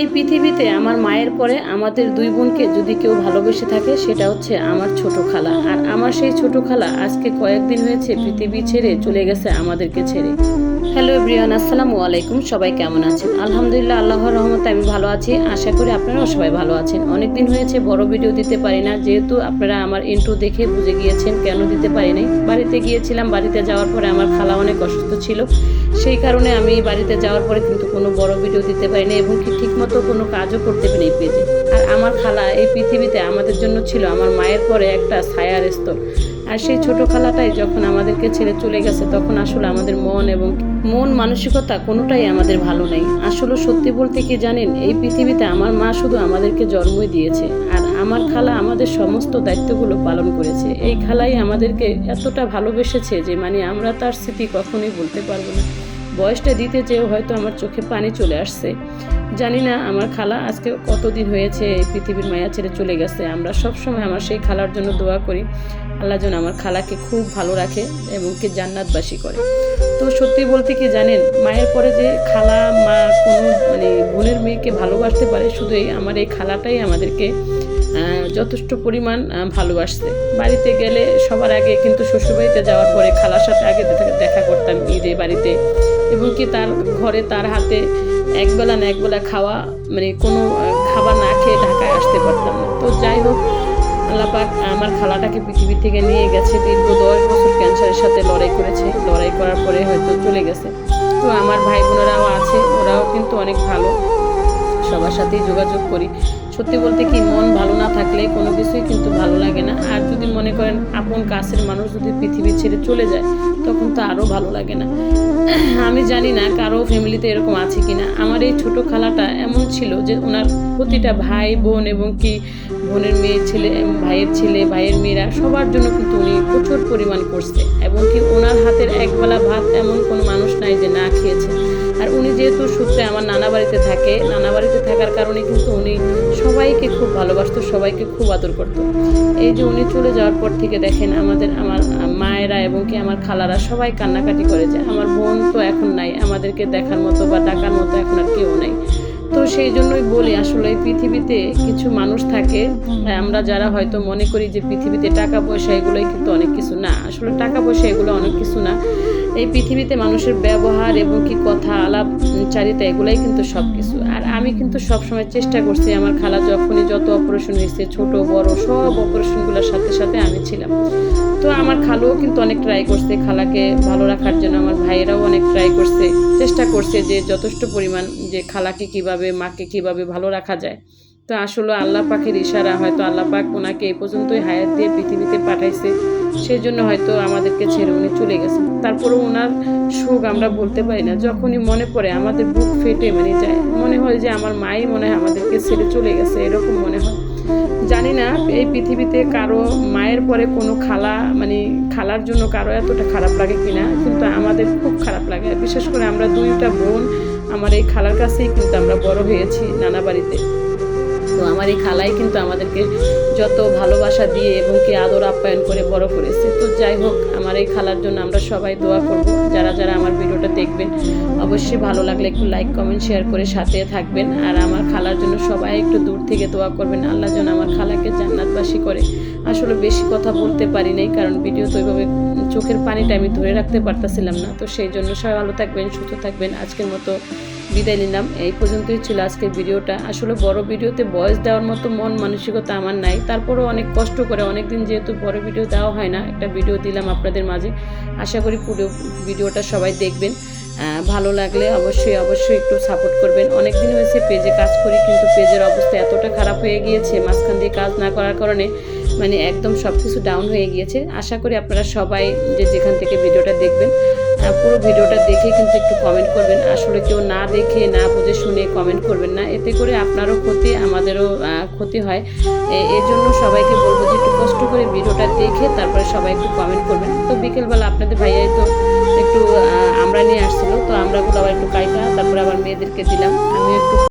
এই পৃথিবীতে আমার মায়ের পরে আমাদের দুই বোনকে যদি কেউ ভালোবেসে থাকে, সেটা হচ্ছে আমার ছোট খালা। আর আমার সেই ছোট খালা আজকে কয়েকদিন হয়েছে পৃথিবী ছেড়ে চলে গেছে আমাদেরকে ছেড়ে। হ্যালো ব্রিয়ান আসসালামু আলাইকুম। সবাই কেমন আছেন? আলহামদুলিল্লাহ, আল্লাহর রহমতে আমি ভালো আছি। আশা করি আপনারাও সবাই ভালো আছেন। অনেকদিন হয়েছে, বড় ভিডিও দিতে পারি না। যেহেতু আপনারা আমার ইন্ট্রো দেখে বুঝে গিয়েছেন কেন দিতে পারি নাই। বাড়িতে গিয়েছিলাম, বাড়িতে যাওয়ার পরে আমার খালা অনেক অসুস্থ ছিল। সেই কারণে আমি বাড়িতে যাওয়ার পরে কিন্তু কোনো বড় ভিডিও দিতে পারি পারিনি এবং কি ঠিকমতো কোনো কাজও করতে পারিনি এই পেজে। আর আমার খালা এই পৃথিবীতে আমাদের জন্য ছিল, আমার মায়ের পরে একটা ছায়ার স্তর। আর সেই ছোট খালাটাই যখন আমাদেরকে ছেড়ে চলে গেছে, তখন আসলে আমাদের মন এবং মন মানসিকতা কোনোটাই আমাদের ভালো নেই। আসলে সত্যি বলতে কি জানেন, এই পৃথিবীতে আমার মা শুধু আমাদেরকে জন্মই দিয়েছে আর আমার খালা আমাদের সমস্ত দায়িত্বগুলো পালন করেছে। এই খালাই আমাদেরকে এতটা ভালোবেসেছে যে মানে আমরা তার স্মৃতি কখনোই বলতে পারব না। বয়সটা দিতে চেয়েও হয়তো আমার চোখে পানি চলে আসছে। জানি না আমার খালা আজকে কতদিন হয়েছে পৃথিবীর মায়া ছেড়ে চলে গেছে। আমরা সব সময় আমার সেই খালার জন্য দোয়া করি। আল্লাহ যেন আমার খালাকে খুব ভালো রাখে এবং কে জান্নাতবাসী করে। তো সত্যি বলতে কি জানেন, মায়ের পরে যে খালা, মা কোনো মানে বোনের মেয়েকে ভালোবাসতে পারে, শুধু এই আমার এই খালাটাই আমাদেরকে যথেষ্ট পরিমাণ ভালোবাসছে বাড়িতে গেলে সবার আগে কিন্তু শ্বশুরবাড়িতে যাওয়ার পরে খালার সাথে আগে দেখা করতাম ঈদে বাড়িতে। এবং কি তার ঘরে তার হাতে একবেলা না একবেলা খাওয়া মানে কোনো খাবার না খেয়ে ঢাকায় আসতে পারতাম না। তো যাই হোক আল্লাপাক আমার খালাটাকে পৃথিবী থেকে নিয়ে গেছে, দীর্ঘ দশ বছর ক্যান্সারের সাথে লড়াই করেছে। লড়াই করার পরে হয়তো চলে গেছে। তো আমার ভাই বোনেরাও আছে, ওরাও কিন্তু অনেক ভালো। সবার সাথেই যোগাযোগ করি। সত্যি বলতে কি মন ভালো না থাকলে কোনো কিছুই কিন্তু ভালো লাগে না। আর যদি মনে করেন আপন কাছের মানুষ যদি পৃথিবী ছেড়ে চলে যায়, তখন তো আরও ভালো লাগে না। আমি জানি না কারও ফ্যামিলিতে এরকম আছে কি না আমার এই ছোটো খালাটা এমন ছিল যে ওনার প্রতিটা ভাই, বোন এবং কি বোনের মেয়ে ছেলে, ভাইয়ের ছেলে, ভাইয়ের মেয়েরা সবার জন্য কিন্তু উনি প্রচুর পরিমাণ করছে। এবং কি ওনার হাতের একবেলা ভাত এমন কোনো মানুষ নাই যে না খেয়েছে। আর উনি যেহেতু সূত্রে আমার নানা বাড়িতে থাকে, নানা বাড়িতে থাকার কারণে কিন্তু উনি সবাইকে খুব ভালোবাসতো, সবাইকে খুব আদর করতো। এই যে উনি চলে যাওয়ার পর থেকে দেখেন আমাদের, আমার মায়েরা এবং কি আমার খালারা সবাই কান্নাকাটি করে যে আমার বোন তো এখন নাই, আমাদেরকে দেখার মতো বা ডাকার মতো এখন আর কেউ নাই। তো সেই জন্যই বলি, আসলে পৃথিবীতে কিছু মানুষ থাকে, আমরা যারা হয়তো মনে করি যে পৃথিবীতে টাকা পয়সা এগুলোই কিন্তু অনেক কিছু না। আসলে টাকা পয়সা এগুলো অনেক কিছু না। এই পৃথিবীতে মানুষের ব্যবহার এবং কি কথা, আলাপ, চারিতা, এগুলাই কিন্তু সব কিছু আর আমি কিন্তু সব সময় চেষ্টা করছি আমার খালা যখনই যত অপারেশন হয়েছে, ছোট, বড়, সব অপারেশনগুলোর সাথে সাথে আমি ছিলাম। তো আমার খালুও কিন্তু অনেক ট্রাই করছে, খালাকে ভালো রাখার জন্য, আমার ভাইয়েরাও অনেক ট্রাই করছে, চেষ্টা করছে যে যথেষ্ট পরিমাণ যে খালাকে কীভাবে, মাকে কীভাবে ভালো রাখা যায়। তো আসলে আল্লাহ পাকের ইশারা হয়তো আল্লাহ পাক ওনাকে এই পর্যন্তই হায়াত দিয়ে পৃথিবীতে পাঠাইছে। সেই জন্য হয়তো আমাদেরকে ছেড়ে উনি চলে গেছেন। তারপরে ওনার সুখ আমরা বলতে পারি না। যখনই মনে পড়ে, আমাদের বুক ফেটে মানে যায়। মনে হয় যে আমার মাই মনে হয় আমাদেরকে ছেড়ে চলে গেছে, এরকম মনে হয়। জানি না এই পৃথিবীতে কারও মায়ের পরে কোনো খালা মানে খালার জন্য কারও এতটা খারাপ লাগে কিনা, কিন্তু আমাদের খুব খারাপ লাগে। বিশেষ করে আমরা দুইটা বোন, আমার এই খালার কাছেই কিন্তু আমরা বড় হয়েছি নানা বাড়িতে। তো আমার এই খালাই কিন্তু আমাদেরকে যত ভালোবাসা দিয়ে এবং কি আদর আপ্যায়ন করে বড় করেছে। তো যাই হোক, আমার এই খালার জন্য আমরা সবাই দোয়া করব। যারা যারা আমার ভিডিওটা দেখবেন, অবশ্যই ভালো লাগলে একটু লাইক কমেন্ট শেয়ার করে সাথে থাকবেন। আর আমার খালার জন্য সবাই একটু দূর থেকে দোয়া করবেন। আল্লাহ যেন আমার খালাকে জান্নাতবাসী করে। আসলে বেশি কথা বলতে পারি নাই, কারণ ভিডিও তো ওইভাবে চোখের পানিটা আমি ধরে রাখতে পারতেছিলাম না। তো সেই জন্য সবাই ভালো থাকবেন, সুস্থ থাকবেন। আজকের মতো বিদায় নিলাম। এই পর্যন্তই ছিল আজকের ভিডিওটা। আসলে বড় ভিডিওতে বয়স দেওয়ার মতো মন মানসিকতা আমার নাই। তারপরেও অনেক কষ্ট করে অনেক দিন যেহেতু বড় ভিডিও দেওয়া হয় না, একটা ভিডিও দিলাম আপনাদের মাঝে। আশা করি পুরো ভিডিওটা সবাই দেখবেন। ভালো লাগলে অবশ্যই অবশ্যই একটু সাপোর্ট করবেন। অনেক দিন হয়েছে পেজে কাজ করি, কিন্তু পেজের অবস্থা এতটা খারাপ হয়ে গিয়েছে, মাঝখান দিয়ে কাজ না করার কারণে মানে একদম সব কিছু ডাউন হয়ে গিয়েছে। আশা করি আপনারা সবাই যে যেখান থেকে ভিডিওটা দেখবেন পুরো ভিডিওটা দেখে কিন্তু একটু কমেন্ট করবেন। আসলে কেউ না দেখে, না বুঝে শুনে কমেন্ট করবেন না। এতে করে আপনারও ক্ষতি, আমাদেরও ক্ষতি হয়। এর জন্য সবাইকে বলব যে একটু কষ্ট করে ভিডিওটা দেখে তারপরে সবাই একটু কমেন্ট করবেন। তো বিকেলবেলা আপনাদের ভাইয়াই তো একটু আমরা নিয়ে আসছিল। তো আমরাগুলো আবার একটু কাইটা, তারপরে আবার মেয়েদেরকে দিলাম। আমি একটু